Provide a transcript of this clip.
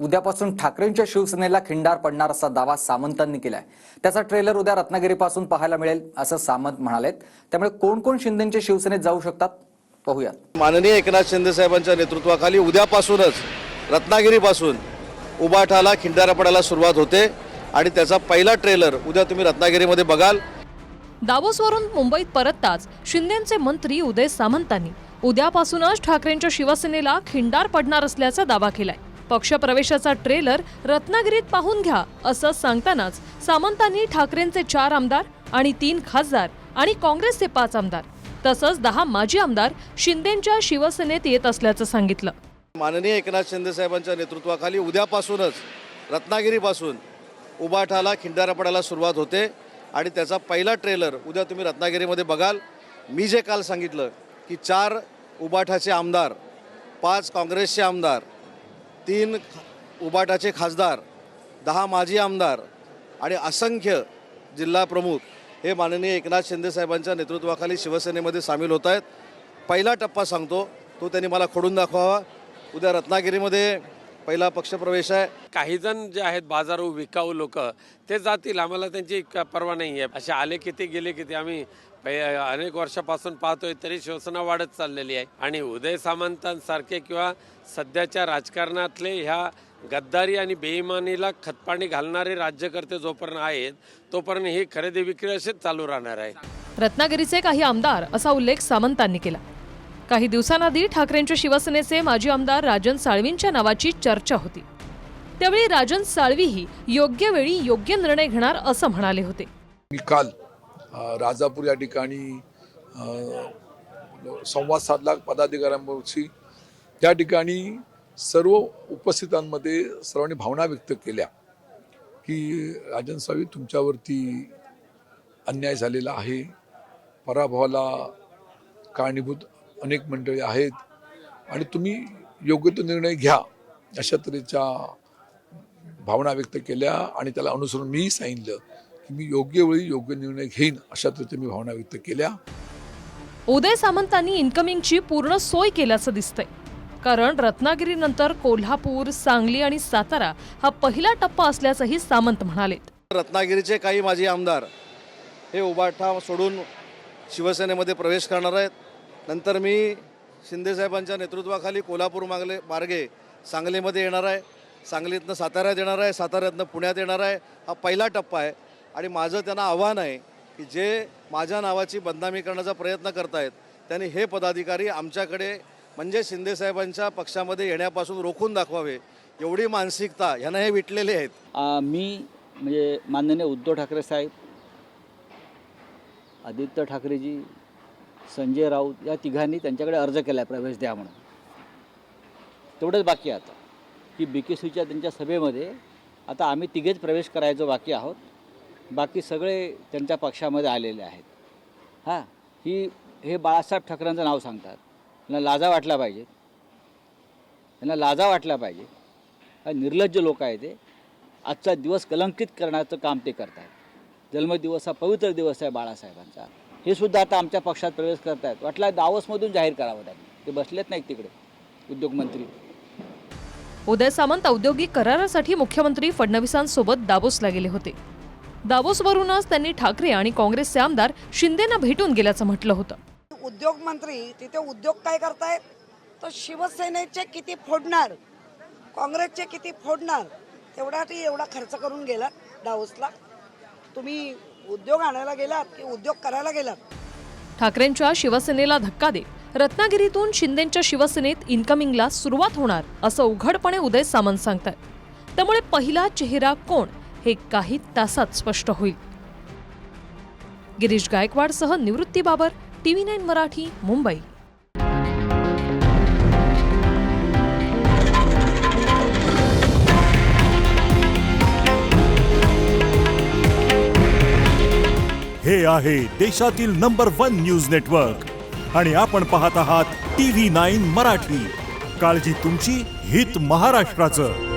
उद्यापासून ठाकरेंच्या शिवसेनेला खिंडार पडणार असा दावा सामंतांनी केलाय. त्याचा ट्रेलर उद्या रत्नागिरीपासून पाहायला मिळेल असं सामंत म्हणालेत. त्यामुळे कोण कोण शिंदेच्या शिवसेनेत जाऊ शकतात? पाहूयात. माननीय एकनाथ शिंदे साहेबांच्या नेतृत्वाखाली उद्यापासूनच रत्नागिरीपासून उबाठाला खिंडारा पडायला सुरुवात होते. आणि त्याचा पहिला ट्रेलर उद्या तुम्ही रत्नागिरीमध्ये बघाल. दावोसवरून मुंबईत परतताच शिंदेचे मंत्री उदय सामंतांनी उद्यापासूनच ठाकरेंच्या शिवसेनेला खिंडार पडणार असल्याचा दावा केलाय. पक्षप्रवेशाचा ट्रेलर रत्नागिरीत पाहून घ्या असं सांगतानाच सामंतांनी ठाकरेंचे चार आमदार आणि तीन खासदार आणि काँग्रेसचे पाच आमदार तसंच दहा माजी आमदार शिंदेंच्या शिवसेनेत येत असल्याचं सांगितलं. माननीय एकनाथ शिंदे साहेबांच्या नेतृत्वाखाली उद्यापासूनच रत्नागिरीपासून उबाठाला खिंडारापडाला सुरुवात होते आणि त्याचा पहिला ट्रेलर उद्या तुम्ही रत्नागिरीमध्ये बघाल. मी जे काल सांगितलं की चार उबाठाचे आमदार पाच काँग्रेसचे आमदार तीन उबाटाचे खासदार दहा माजी आमदार आणि असंख्य जिल्हा प्रमुख हे माननीय एकनाथ शिंदेसाहेबांच्या नेतृत्वाखाली शिवसेनेमध्ये सामील होत आहेत. पहिला टप्पा सांगतो तो त्यांनी मला खोडून दाखवावा. उद्या रत्नागिरीमध्ये पहिला पक्षप्रवेश आहे. काही जण जे आहेत बाजारू विकाऊ लोक ते जातील. आम्हाला त्यांची परवा पर्वा नाही आहे. असे आले किती गेले किती आम्ही अनेक वर्षापासून पाहतोय तरी शिवसेना वाढत चाललेली आहे. आणि उदय सामंतांसारखे किंवा सध्याच्या राजकारणातले ह्या गद्दारी आणि बेईमानीला खतपाणी घालणारे राज्यकर्ते जोपर्यंत आहेत तोपर्यंत ही खरेदी विक्री अशीच चालू राहणार आहे. रत्नागिरीचे काही आमदार असा उल्लेख सामंतांनी केला. काही दिवसांआधी ठाकरेंच्या शिवसेनेचे माजी आमदार राजन साळवींच्या नावाची चर्चा होती. त्यावेळी राजन साळवीही योग्य वेळी योग्य निर्णय घेणार असं म्हणाले होते. मी काल राजापूर या ठिकाणी संवाद साधला पदाधिकाऱ्यांशी. त्या ठिकाणी सर्व उपस्थितांमध्ये सर्वांनी भावना व्यक्त केल्या की राजन सावी तुमच्यावरती अन्याय झालेला आहे. पराभवाला कारणीभूत अनेक मंडळी आहेत आणि तुम्ही योग्य तो निर्णय घ्या. अशा तऱ्हेच्या भावना व्यक्त केल्या आणि त्याला अनुसरून मीही सांगितलं. की मी योग्य वेळी योग्य निर्णय घेईन अशा तऱ्हेच्या मी भावना व्यक्त केल्या. उदय सामंतांनी इन्कमिंगची पूर्ण सोय केल्याचं दिसतंय. कारण रत्नागिरीनंतर कोल्हापूर सांगली आणि सातारा हा पहिला टप्पा असल्याचंही सामंत म्हणालेत. रत्नागिरीचे काही माजी आमदार हे उबाठा सोडून शिवसेनेमध्ये प्रवेश करणार आहेत. नंतर मी शिंदेसाहेबांच्या नेतृत्वाखाली कोल्हापूर मागले मार्गे सांगलीमध्ये येणार आहे. सांगलीतनं साताऱ्यात येणार आहे साताऱ्यातनं पुण्यात येणार आहे. हा पहिला टप्पा आहे. आणि माझं त्यांना आव्हान आहे की जे माझ्या नावाची बदनामी करण्याचा प्रयत्न करतायत त्यांनी हे पदाधिकारी आमच्याकडे म्हणजे शिंदेसाहेबांच्या पक्षामध्ये येण्यापासून रोखून दाखवावे एवढी मानसिकता ह्यांना हे विटलेले आहेत. मी म्हणजे माननीय उद्धव ठाकरे साहेब आदित्य ठाकरेजी संजय राऊत या तिघांनी त्यांच्याकडे अर्ज केला आहे प्रवेश द्या म्हणून. तेवढंच बाकी आता. की बी के सीच्या त्यांच्या सभेमध्ये आता आम्ही तिघेच प्रवेश करायचो बाकी आहोत. बाकी सगळे त्यांच्या पक्षामध्ये आलेले आहेत. हां ही हे बाळासाहेब ठाकरेंचं नाव सांगतात. त्यांना लाजा वाटला पाहिजे. त्यांना लाजा वाटला पाहिजे. निर्लज्ज लोक आहे ते. आजचा दिवस कलंकित करण्याचं काम ते करतात. जन्मदिवस हा पवित्र दिवस आहे बाळासाहेबांचा. हे सुद्धा आता आमच्या पक्षात प्रवेश करत आहेत वाटला दावोसमधून जाहीर करावं त्यांनी. ते बसलेत नाहीत तिकडे उद्योगमंत्री उदय सामंत औद्योगिक करारासाठी मुख्यमंत्री फडणवीसांसोबत दाबोसला गेले होते. दावोसवरूनच त्यांनी ठाकरे आणि काँग्रेसचे आमदार शिंदेना भेटून गेल्याचं म्हटलं होतं. उद्योग मंत्री तिथे उद्योग काय करतायत तर शिवसेनेचे किती फोडणार? काँग्रेसचे किती फोडणार? तेवढ्यासाठी एवढा खर्च करून गेलात डाऊसला तुम्ही उद्योग आणायला गेलात की उद्योग करायला गेलात? ठाकरेंच्या शिवसेनेला धक्का देत रत्नागिरीतून शिंदेच्या शिवसेनेत इन्कमिंगला सुरुवात होणार असं उघडपणे उदय सामंत सांगतात त्यामुळे पहिला चेहरा कोण? हे काही तासात स्पष्ट होईल. गिरीश गायकवाडसह निवृत्ती बाबर टीव्ही नाईन मराठी मुंबई. हे आहे देशातील नंबर वन न्यूज नेटवर्क. आणि आपण पाहत आहात टी व्ही नाईन मराठी. काळजी तुमची हित महाराष्ट्राचं.